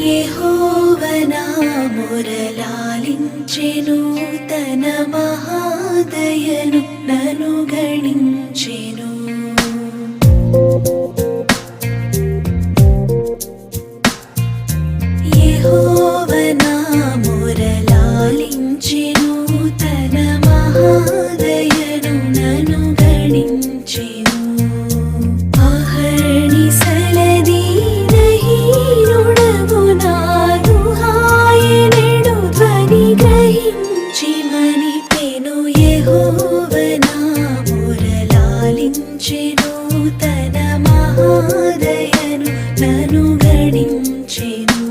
యహోవనా మురలాలించెను తన మహాదయను నను గణించెను. యహోవనా మురలాలించెను తన దీవించిమని పెను యెహోవనా తన మహాదయను నను గణించెను.